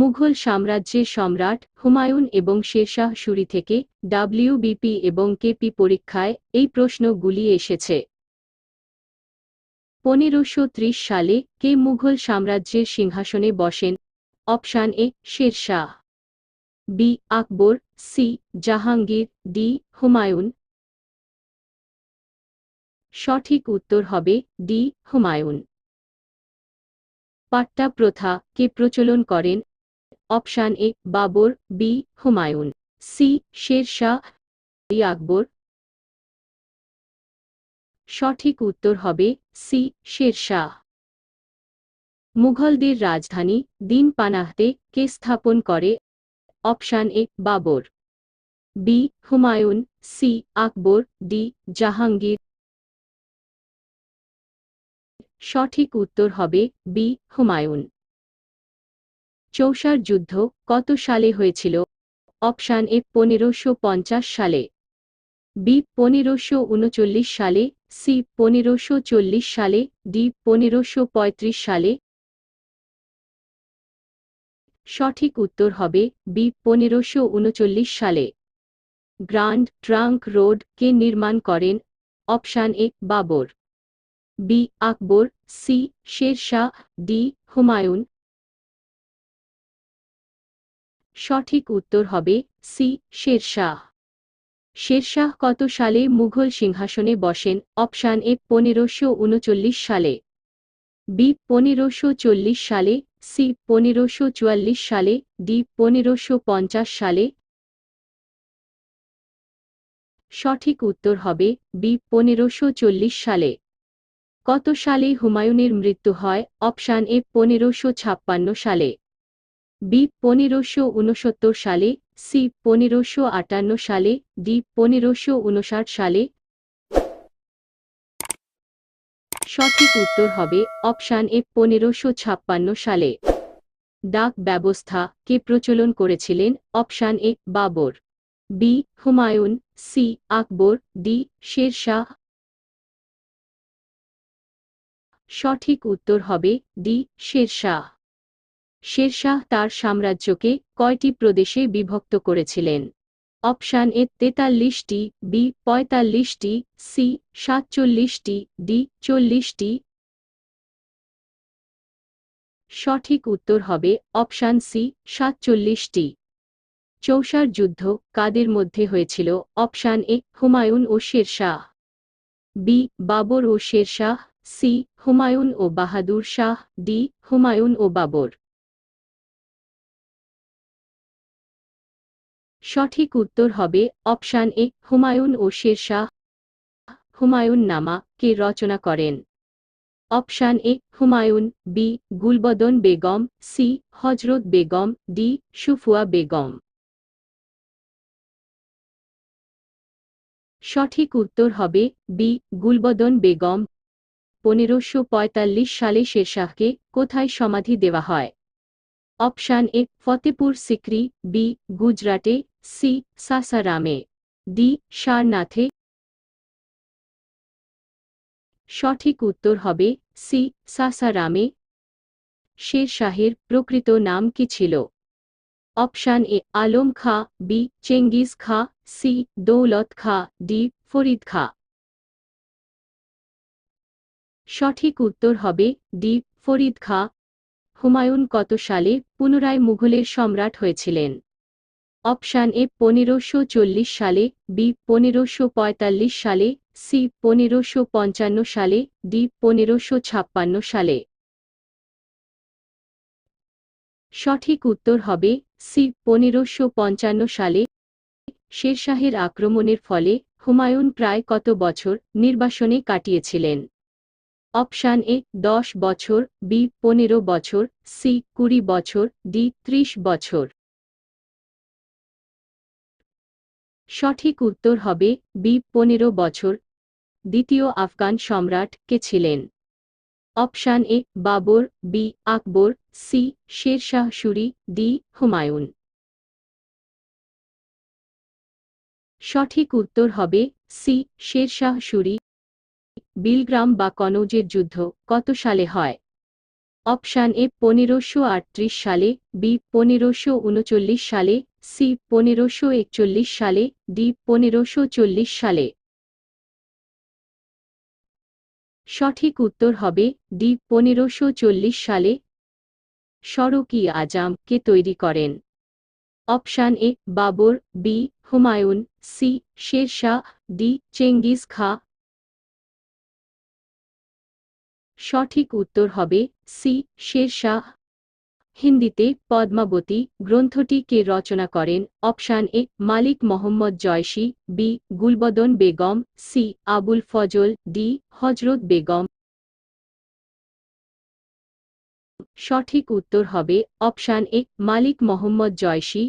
মুঘল সাম্রাজ্যের সম্রাট হুমায়ুন এবং শেরশাহ সুরি থেকে ডাব্লিউবিপি এবং কেপি পরীক্ষায় এই প্রশ্নগুলি এসেছে। পনেরোশো সালে কে মুঘল সাম্রাজ্যের সিংহাসনে বসেন option A Sher Shah B Akbar C Jahangir D Humayun. সঠিক উত্তর হবে ডি হুমায়ুন। পাট্টা প্রথা কে প্রচলন করেন option A, Babur, B, Humayun, C Sher Shah Akbar. সঠিক উত্তর হবে সি শের শাহ মুঘলদের রাজধানী দিন পানাহতে কে স্থাপন করে? Option A, Babur. B, Humayun, C, Akbar, D, Jahangir. সঠিক উত্তর হবে বি, হুমায়ুন। চৌসার যুদ্ধ কত সালে হয়েছিল? অপশান এ, পনেরোশো পঞ্চাশ সালে। বি, পনেরোশো উনচল্লিশ সালে। সি, পনেরোশো চল্লিশ সালে। ডি, পনেরোশো পঁয়ত্রিশ সালে। সঠিক উত্তর হবে বি, পনেরোশো উনচল্লিশ সালে। গ্রান্ড ট্রাঙ্ক রোড কে নির্মাণ করেন? Option A, Babur. B, Akbar. C Sher Shah D, Humayun. সঠিক উত্তর হবে সি, শেরশাহ। শেরশাহ কত সালে মুঘল সিংহাসনে বসেন? অপশান এ, পনেরোশো উনচল্লিশ সালে। বি, পনেরোশো চল্লিশ সালে। সি, পনেরোশো চুয়াল্লিশ সালে। ডি, পনেরোশো পঞ্চাশ সালে। সঠিক উত্তর হবে বি, পনেরোশো চল্লিশ সালে। কত সালে হুমায়ুনের মৃত্যু হয়? অপশান এ, পনেরোশো ছাপ্পান্ন সালে। বি পনেরোশো উনসত্তর সালে, সি পনেরোশো আটান্ন সালে, ডি পনেরোশো উনষাট সালে। সঠিক উত্তর হবে অপশান এ পনেরোশো ছাপ্পান্ন সালে। ডাক ব্যবস্থা কে প্রচলন করেছিলেন? Option A Babur, B Humayun, C Akbar, D Sher Shah সঠিক উত্তর হবে ডি শেরশাহ। শেরশাহ তার সাম্রাজ্যকে কয়টি প্রদেশে বিভক্ত করেছিলেন? অপশান এ তেতাল্লিশটি, বি পঁয়তাল্লিশটি, সি সাতচল্লিশটি, ডি চল্লিশটি। সঠিক উত্তর হবে অপশান সি সাতচল্লিশটি। চৌসার যুদ্ধ কাদের মধ্যে হয়েছিল? অপশান এ হুমায়ুন ও শেরশাহ। বি বাবর ও শেরশাহ, সি হুমায়ুন ও বাহাদুর শাহ, ডি হুমায়ুন ও বাবর। সঠিক উত্তর হবে অপশান এ, হুমায়ুন ও শেরশাহ হুমায়ুন নামা কে রচনা করেন। Option A, Humayun, B, Gulbadan Begum, C, Hazrat Begum, D সুফুয়া Begum. সঠিক উত্তর হবে বি, গুলবদন বেগম। পনেরোশো সালে শেরশাহকে কোথায় সমাধি দেওয়া হয়? Option A, Fatehpur Sikri, B, গুজরাটে সি সাসারামে ডি সারনাথে সঠিক উত্তর হবে সি সাসারামে। শের শাহের প্রকৃত নাম কি ছিল? Option A, Alam Khan, B, Chengiz খা, সি, দৌলত খা, ডি, ফরিদ খা। সঠিক উত্তর হবে ডি, ফরিদ খা। হুমায়ুন কত সালে পুনরায় মুঘলের সম্রাট হয়েছিলেন? অপশান এ পনেরোশো চল্লিশ সালে, বি পনেরোশো পঁয়তাল্লিশ সালে, সি পনেরোশো পঞ্চান্ন সালে, ডি পনেরোশো ছাপ্পান্ন সালে। সঠিক উত্তর হবে সি পনেরোশো পঞ্চান্ন সালে। শেরশাহের আক্রমণের ফলে হুমায়ুন প্রায় কত বছর নির্বাসনে কাটিয়েছিলেন? অপশান এ দশ বছর, বি পনেরো বছর, সি কুড়ি বছর, ডি ত্রিশ বছর। সঠিক উত্তর হবে বি, পনেরো বছর। দ্বিতীয় আফগান সম্রাট কে ছিলেন? Option A, Babur, B, Akbar, C, Sher Shah Suri, D, Humayun. সঠিক উত্তর হবে সি, শেরশাহ সুরি। বিলগ্রাম বা কনৌজের যুদ্ধ কত সালে হয়? অপশান এ, পনেরোশো সালে, বি, পনেরোশো সালে সি পনেরোশো একচল্লিশ সালে, ডি পনেরোশো চল্লিশ সালে। সঠিক উত্তর হবে ডি পনেরোশো চল্লিশ সালে। সড়ক ই আজাম কে তৈরি করেন। Option A Babur, B Humayun, C Sher Shah, D Genghis Khan. সঠিক উত্তর হবে সি শেরশাহ। হিন্দিতে পদ্মাবতী গ্রন্থটি কে রচনা করেন option A Malik Muhammad Jayasi B Gulbadan Begum, C Abul Fazl, D Hazrat Begum. সঠিক উত্তর হবে অপশান এ মালিক মোহাম্মদ জয়সী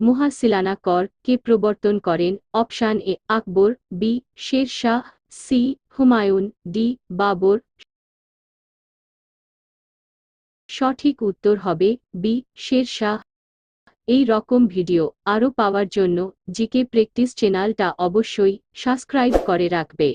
মুহাসিলানা কর কে প্রবর্তন করেন option A Akbar, B Sher Shah C Humayun, D Babur. সঠিক উত্তর হবে বি শেরশাহ এই রকম ভিডিও আরও পাওয়ার জন্য জিকে প্র্যাকটিস চ্যানেলটা অবশ্যই সাবস্ক্রাইব করে রাখবে।